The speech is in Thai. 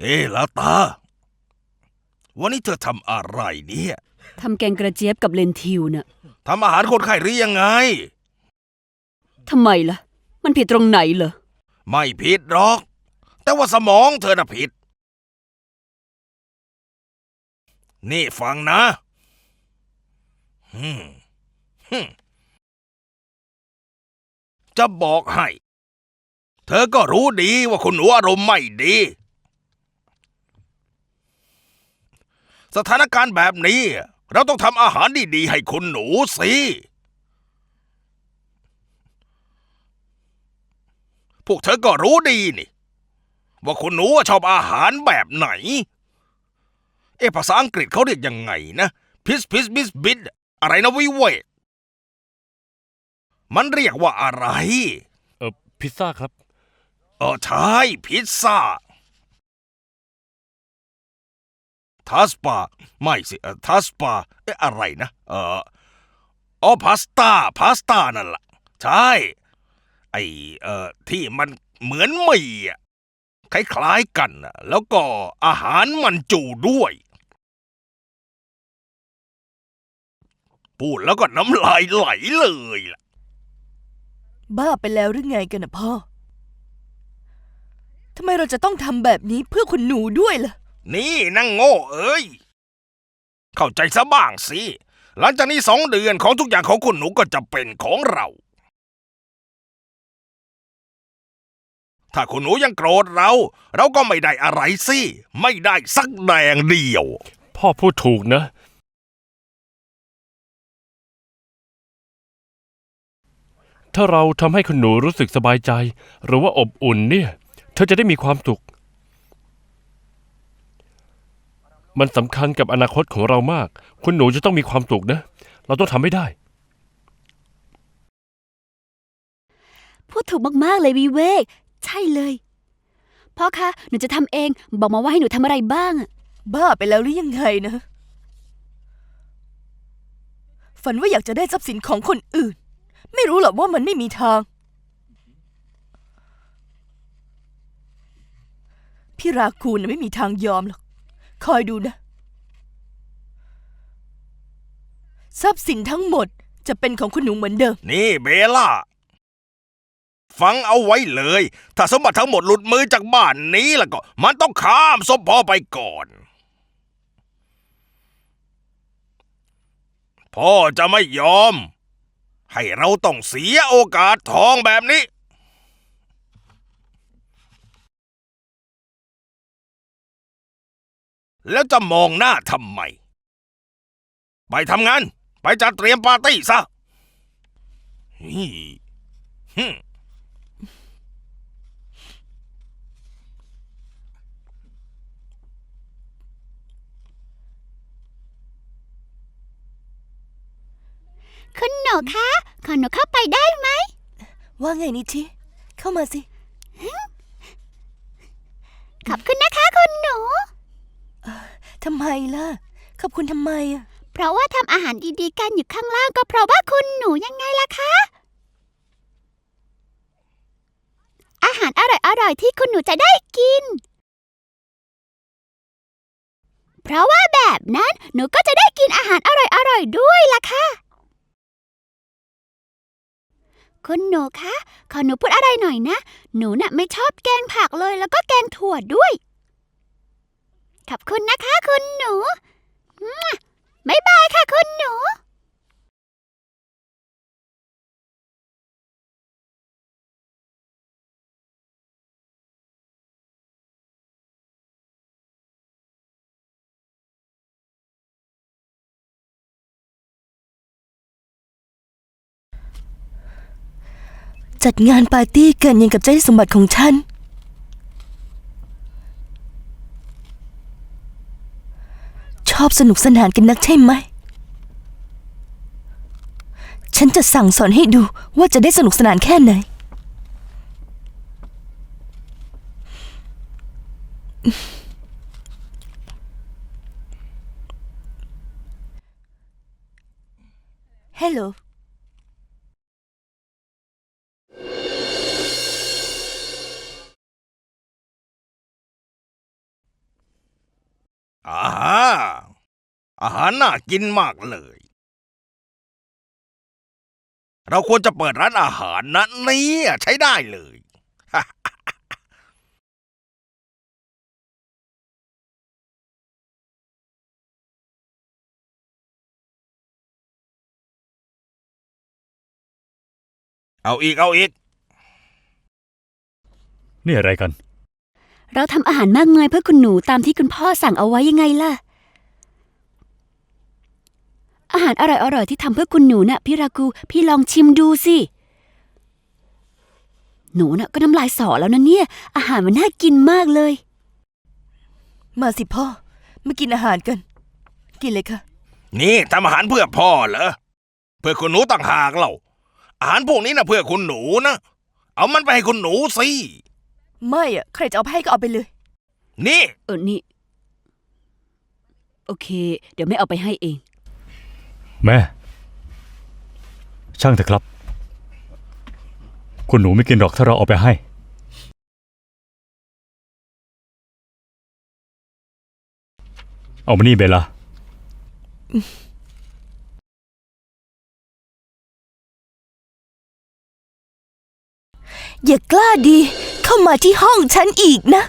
เฮ้ลาตา วันนี้เธอทำอะไรเนี่ยทำแกงกระเจี๊ยบกับเลนทิวน่ะทำอาหารคนไข้หรือยังไง ทำไมล่ะ มันผิดตรงไหนเหรอ ไม่ผิดหรอก แต่ว่าสมองเธอน่ะผิด นี่ฟังนะฮึมฮึมจะบอกให้ เธอก็รู้ดีว่าคุณหนูอารมณ์ไม่ดี สถานการณ์แบบนี้ เราต้องทำอาหารดีๆให้คุณหนูสิ พวกเธอก็รู้ดีนี่ ว่าคุณหนูชอบอาหารแบบไหน เอะภาษาอังกฤษเขาเรียกยังไงนะพิสพิสบิสบิดอะไรนะวิเวกมันเรียกว่าอะไร เออพิซซ่าครับ เออใช่พิซซ่า ทัสปา ไม่สิเออทัสปาเอ๊ะอะไรนะ เอออ๋อพาสต้าพาสต้านั่นล่ะ ใช่ ไอเอ่อที่มันเหมือนหมี่อะคล้ายๆกันน่ะแล้วก็อาหารมันจูด้วย พูดแล้วก็น้ำลายไหลเลยล่ะ บ้าไปแล้วหรือไงกันนะพ่อทำไมเราจะต้องทำแบบนี้เพื่อคุณหนูด้วยล่ะ นี่นั่งโง่เอ้ย เข้าใจซะบ้างสิ หลังจากนี้สองเดือนของทุกอย่างของคุณหนูก็จะเป็นของเรา ถ้าคุณหนูยังโกรธเรา เราก็ไม่ได้อะไรสิ ไม่ได้สักแดงเดียว พ่อพูดถูกนะ ถ้าเราทำให้คุณหนูรู้สึกสบายใจ หรือว่าอบอุ่นเนี่ย เธอจะได้มีความสุข มันสำคัญกับอนาคตของเรามาก คุณหนูจะต้องมีความสุขนะ เราต้องทำให้ได้ พูดถูกมาก ๆ เลยวิเวก ใช่เลย พ่อคะ หนูจะทำเอง บอกมาว่าให้หนูทำอะไรบ้างอะบ้าไปแล้วหรือยังไงนะ ฝันว่าอยากจะได้ทรัพย์สินของคนอื่น ไม่รู้หรอกว่ามันไม่มีทาง พี่ราคูนนะไม่มีทางยอมหรอก คอยดูนะ ทรัพย์สินทั้งหมดจะเป็นของคุณหนูเหมือนเดิม นี่เบล่า ฟังเอาไว้เลย ถ้าสมบัติทั้งหมดหลุดมือจากบ้านนี้แล้วก็ มันต้องข้ามศพพ่อไปก่อน พ่อจะไม่ยอม ให้เราต้องเสียโอกาสทองแบบนี้ แล้วจะมองหน้าทำไม ไปทำงาน ไปจัดเตรียมปาร์ตี้ซะฮี่ฮึมคุณหนูคะ ขอหนูเข้าไปได้ไหม ว่าไงนิชิ เข้ามาสิ ขอบคุณนะคะคุณหนู ทำไมล่ะ ขอบคุณทำไมอะเพราะว่าทำอาหารดีๆกันอยู่ข้างล่างก็เพราะว่าคุณหนูยังไงล่ะคะ อาหารอร่อยๆที่คุณหนูจะได้กิน เพราะว่าแบบนั้นหนูก็จะได้กินอาหารอร่อยๆด้วยล่ะค่ะ คุณหนูคะ ขอหนูพูดอะไรหน่อยนะ หนูน่ะไม่ชอบแกงผักเลยแล้วก็แกงถั่วด้วย ขอบคุณนะคะคุณหนูมั่วบ๊ายบายค่ะคุณหนูจัดงานปาร์ตี้กันยังกับเจ้าสมบัติของฉัน อบสนุกสนานกันนักใช่ไหม ฉันจะสั่งสอนให้ดูว่าจะได้สนุกสนานแค่ไหนฮัลโหลอาฮา อาหารน่ากินมากเลย เราควรจะเปิดร้านอาหารนะเนี่ยใช้ได้เลย เอาอีกเอาอีก นี่อะไรกัน เราทำอาหารมากมายเพื่อคุณหนูตามที่คุณพ่อสั่งเอาไว้ยังไงล่ะ อาหารอร่อยๆที่ทำเพื่อคุณหนูน่ะพี่รากูพี่ลองชิมดูสิหนูน่ะก็น้ำลายสอแล้วนะเนี่ย อาหารมันน่ากินมากเลย มาสิพ่อมากินอาหารกัน กินเลยค่ะ นี่ทำอาหารเพื่อพ่อเหรอเพื่อคุณหนูต่างหากเล่าอาหารพวกนี้นะเพื่อคุณหนูนะเอามันไปให้คุณหนูสิไม่อะใครจะเอาไปให้ก็เอาไปเลย นี่ เออนี่ โอเค เดี๋ยวแม่เอาไปให้เอง แม่ ช่างเถอะครับ คุณหนูไม่กินหรอกถ้าเราเอาไปให้ เอามานี่เบลล่าอย่ากล้าดีเข้ามาที่ห้องฉันอีกนะ